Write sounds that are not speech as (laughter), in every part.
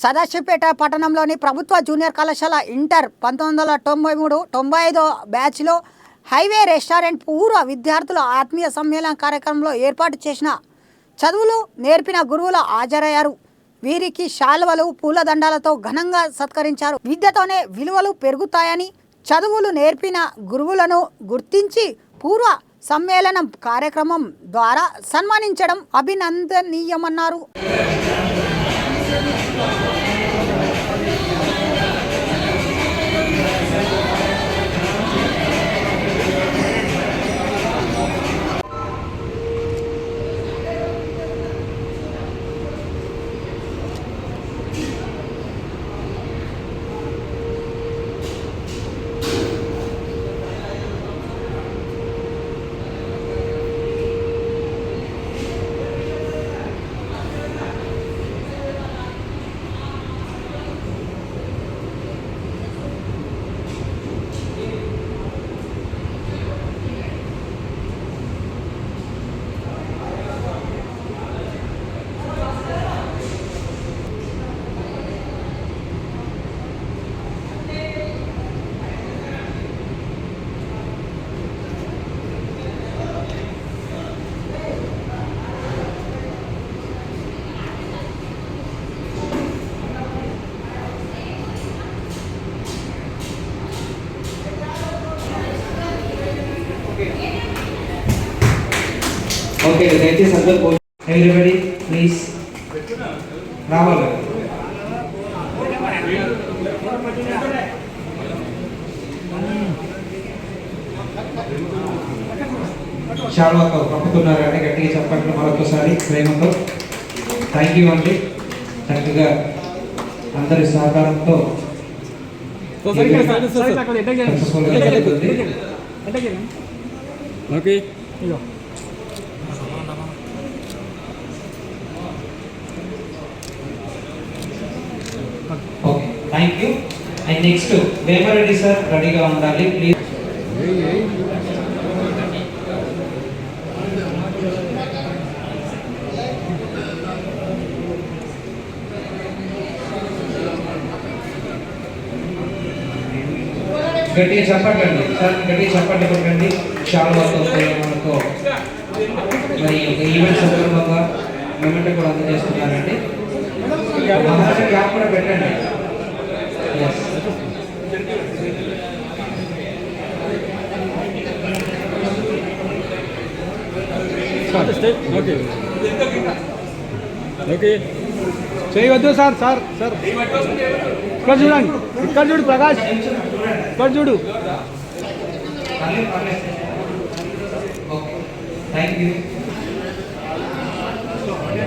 సదాశివపేట పట్టణంలోని ప్రభుత్వ జూనియర్ కళాశాల ఇంటర్ పంతొమ్మిది వందల తొంభై మూడు తొంభై ఐదో బ్యాచ్లో హైవే రెస్టారెంట్ పూర్వ విద్యార్థుల ఆత్మీయ సమ్మేళన కార్యక్రమంలో ఏర్పాటు చేసిన చదువులు నేర్పిన గురువులు హాజరయ్యారు. వీరికి శాల్వలు పూలదండాలతో ఘనంగా సత్కరించారు. విద్యతోనే విలువలు పెరుగుతాయని చదువులు నేర్పిన గురువులను గుర్తించి పూర్వ సమ్మేళనం కార్యక్రమం ద్వారా సన్మానించడం అభినందనీయమన్నారు. అందరూ ఎవ్రీబడి ప్లీజ్ రావాలి శాల్వాతో పంపుతున్నారండి గట్టిగా చెప్పండి మరొకసారి ప్రేమతో. థ్యాంక్ యూ అండి. చక్కగా అందరి సహకారంతో okay thank you and next Vemareddy sir రెడీగా ఉండాలి ప్లీజ్ గట్టిగా చెప్పండి సార్ గట్టిగా చెప్పండి కొట్టండి షాల్వాతో మనకు. మరి ఈవెంట్ సందర్భంగా మూమెంట్ కూడా అందజేస్తున్నారండి. మహారాష్ట్ర క్యాప్ కూడా పెట్టండి. ఓకే ఓకే చేయవద్దు సార్ సార్ సార్ ఇక్కడ చూడండి ఇక్కడ చూడు ప్రకాష్ ఇక్కడ చూడు పర్లేదు, పర్లేదు. ఓకే థ్యాంక్ యూ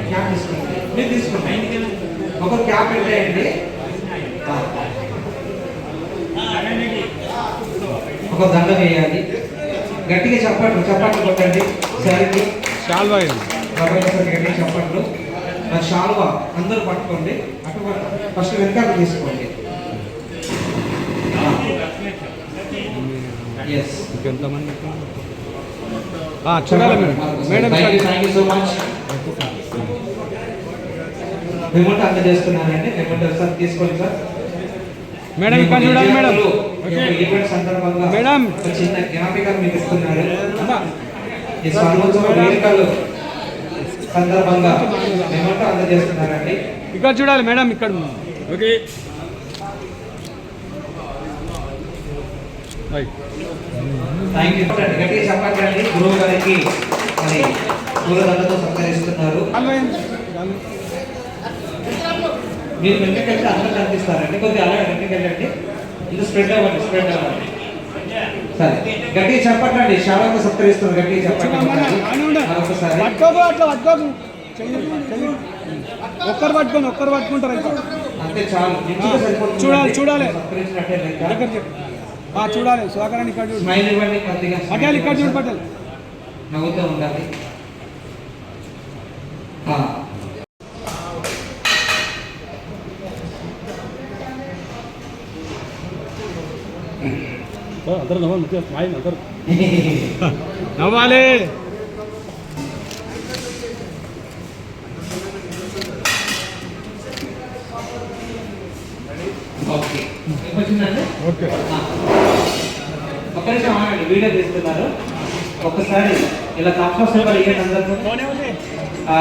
క్యాప్ తీసుకోండి మీరు తీసుకోండి ఒక క్యాప్ పెట్టేయండి ఒక దండ వేయాలి. గట్టిగా చప్పట్లు చప్పట్లు కొట్టండి. సరికి షాల్వా గట్టిగా చప్పట్లు. షాల్వా అందరూ పట్టుకోండి. అటు ఫస్ట్ వెనకాల తీసుకోండి. Remote sir. తీసుకోండి సార్. మేడం ఇక్కడ చూడాలి మేడం. ఓకే. ఈవెంట్ సందర్భంగా మేడం. చిన్న మీకు ఈ వేడుకలు సందర్భంగా అందజేస్తున్నారండి. ఇక్కడ చూడాలి మేడం ఇక్కడ ఓకే. థ్యాంక్ యూ చెప్పండి గురువు గారికి మరి పూలదండతో సత్కరిస్తున్నారు. మీరు వెంటకెళ్తే అందరూ కనిపిస్తారండి. కొద్దిగా అలా వెంటకెళ్ళండి ఇది స్ప్రెడ్ అవ్వండి స్ప్రెడ్ అవ్వండి. సరే. గట్టిగా చెప్పండి శాలకు సత్కరిస్తున్నారు. గట్టిగా చెప్పండి మరొకసారి. ఒక్కరు పట్టుకొని ఒక్కరు పట్టుకుంటారు అంతే చాలు. చూడాలి, చూడాలి. దగ్గర చూడాలి. సుధాకరాన్ని ఇక్కడ చూడు. స్మైల్ ఇవ్వండి కొద్దిగా పటేల్ ఇక్కడ చూడు పటేల్. నవ్వుతూ ఉండాలి అందరూ నవ్వాలి స్మైల్ అందరూ. (laughs) నవ్వాలి. ఒక్క నిమిషం ఆగండి వీడియో తీస్తున్నారు. ఒక్కసారి ఇలా నెంబర్ ఇవ్వండి అందరికీ ఆ,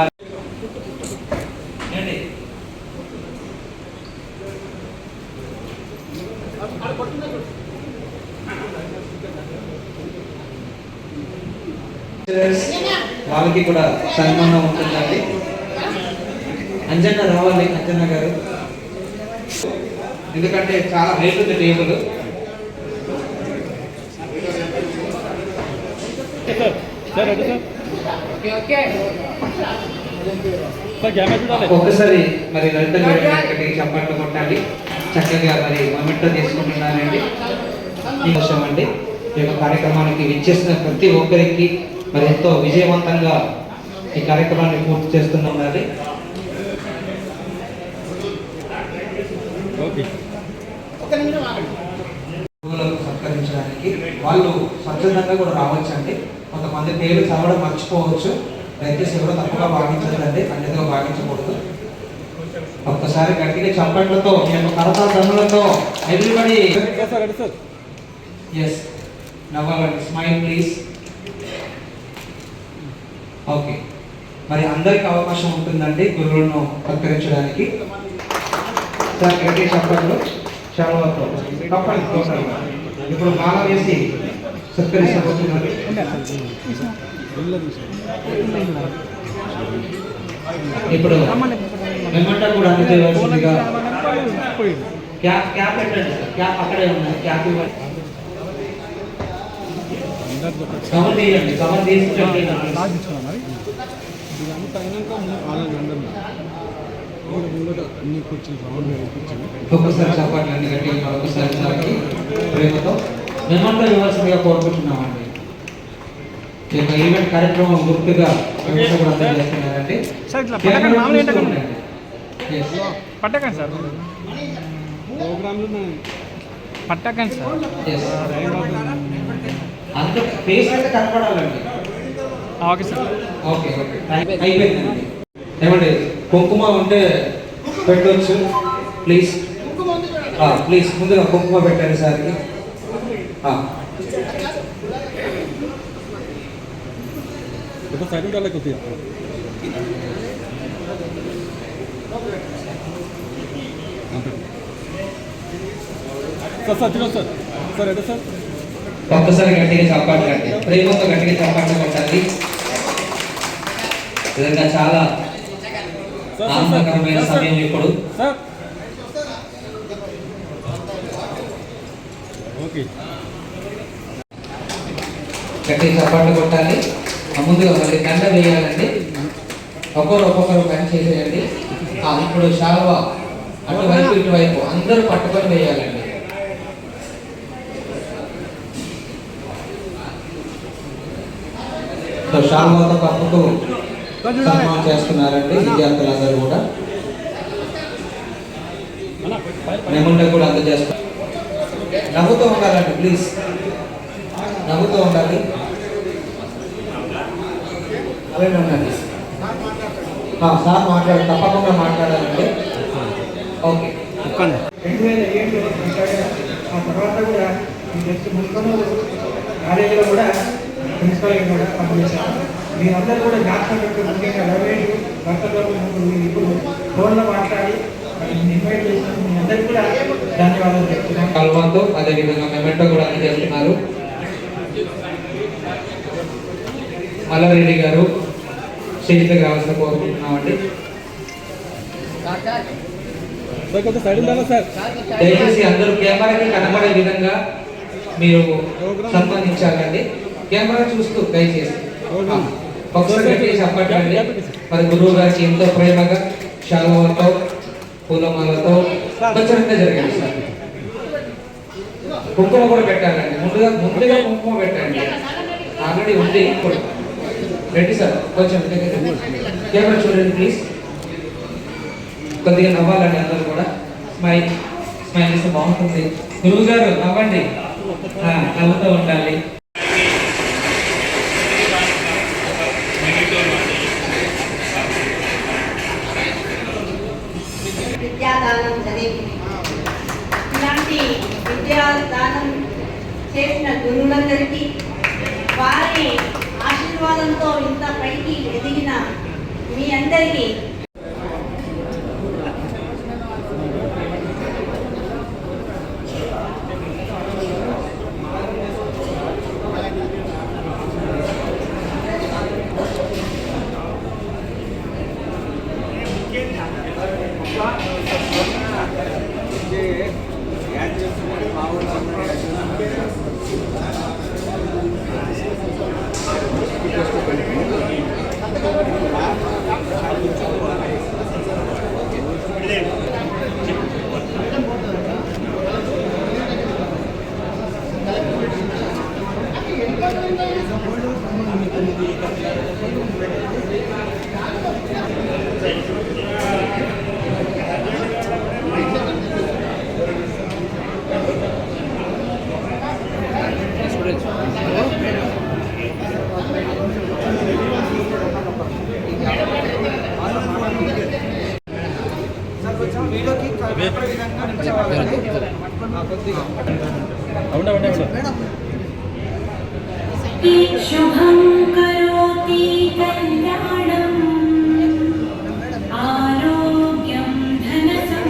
వాళ్ళకి కూడా సన్మానం ఉంటుందండి. అంజన్న రావాలి అంజన్న గారు. ఎందుకంటే చాలా హైట్ ఉంది టేబుల్. సార్ ఒక్కసారి మరి లలిత మేడం చప్పట్లు కొట్టాలి చక్కగా మరి మొమెంటో తీసుకుంటున్నానండి. అండి ఈ యొక్క కార్యక్రమానికి విచ్చేసిన ప్రతి ఒక్కరికి మరి ఎంతో విజయవంతంగా ఈ కార్యక్రమాన్ని పూర్తి చేస్తున్నది సత్కరించడానికి వాళ్ళు స్వచ్ఛందంగా కూడా రావచ్చండి. కొంతమంది పేరు చదవడం మర్చిపోవచ్చు. దయచేసి ఎవరో తప్పుగా భావించదండి అన్నిగా భావించకూడదు. ఒక్కసారి గట్టిగా చప్పట్లతో మేము కరతాల ధనులతో everybody yes నవ్వాలండి. Smile please okay. మరి అందరికి అవకాశం ఉంటుందండి గురువులను సత్కరించడానికి సార్ గట్టి చదవతో. ఇప్పుడు మాల వేసి సత్కరించబోతున్నారు ఇప్పుడు మెమంటో కూడా అందజేయవలసిందిగా క్యాప్ క్యాప్ పెట్టండి సార్. క్యాప్ అక్కడే ఉన్నాయి. క్యాప్ ఇవ్వండి. ఒక్కసారి చెప్పండి గట్టిగా మరొకసారి సార్కి ప్రేమతో మేమంతా ఇవ్వాల్సిందిగా కోరుకుంటున్నామండి. యొక్క ఈవెంట్ కార్యక్రమం గుర్తుగా ఇట్లా పట్టకండి సార్. పట్టకండి సార్. అంత ఫేస్ అయితే కనపడాలండి. Okay sir. Okay okay. అయిపోయిందండి. ఏమండి కుంకుమ ఉంటే పెట్టవచ్చు ప్లీజ్. ప్లీజ్ ముందుగా కుంకుమ పెట్టండి సార్కి. సార్ సార్ చూడండి సార్. Sir sir? ఒక్కసారి గట్టిగా చప్పట్లు కట్టి ప్రేమతో గట్టిగా చప్పట్లు కొట్టాలి నిజంగా చాలా ఆనందకరమైన సమయం ఇప్పుడు. గట్టిగా చప్పట్లు కొట్టాలి. ముందుగా మళ్ళీ దండ వేయాలండి. ఒక్కొక్కరు ఒక్కొక్కరు పని చేసేయండి. ఆ, ఇప్పుడు చాలా అటువైపు ఇటువైపు అందరూ పట్టుకొని వేయాలండి. సో శాలువాతో కప్పుతూ సన్మానం చేస్తున్నారండి విద్యార్థులందరూ కూడా. మెమంటో కూడా అందజేస్తాం నవ్వుతూ ఉండాలండి ప్లీజ్ నవ్వుతూ ఉండాలి. అలాగే ఉండండి. సార్ మాట్లాడు తప్పకుండా మాట్లాడాలండి. ఓకే. రెండు వేల ఏడులో. ఆ తర్వాత కూడా నెక్స్ట్ కాలేజీలో కూడా ప్రిన్సిపల్గా కూడా పనిచేశాను మీరందరూ కూడా జ్ఞాపకం ముఖ్యంగా రమేష్ భర్తలో ఇప్పుడు ఫోన్లో మాట్లాడి ఇన్వైట్ చేసినందుకు మీ అందరికీ కూడా ధన్యవాదాలు చెప్తున్నాను. కల్వాతో అదేవిధంగా మెమెంటో కూడా అందజేస్తున్నారు మల్లారెడ్డి గారు స్టేజ్కి రావాల్సిన కోరుకుంటున్నామండి సార్ సార్ దయచేసి అందరూ కెమెరాకి కనబడే విధంగా మీరు సంబంధించాలండి. కెమెరా చూస్తూ దయచేసి చెప్పండి. మరి గురువు గారికి ఎంతో ప్రేమగా శాలువాతో పూలమాలతో స్వచ్ఛంగా జరిగింది సార్. కుంకుమ కూడా పెట్టాలండి. ముందుగా ముందుగా కుంకుమ పెట్టండి. ఆల్రెడీ ఉంది ఇప్పుడు. రెడ్డి సార్. కొంచెం కెమెరా చూడండి ప్లీజ్. కొద్దిగా నవ్వాలండి అందరూ కూడా. స్మైల్ స్మైల్ ఇస్తే బాగుంటుంది. గురువు గారు నవ్వండి. నవ్వుతూ ఉండాలి. విద్యాదానం జరిగింది ఇలాంటి విద్యాదానం దానం చేసిన గురువులందరికీ వారి ఆశీర్వాదంతో ఇంత పైకి ఎదిగిన మీ అందరికీ శుభం కరోతి కళ్యాణం ఆరోగ్యం ధనసం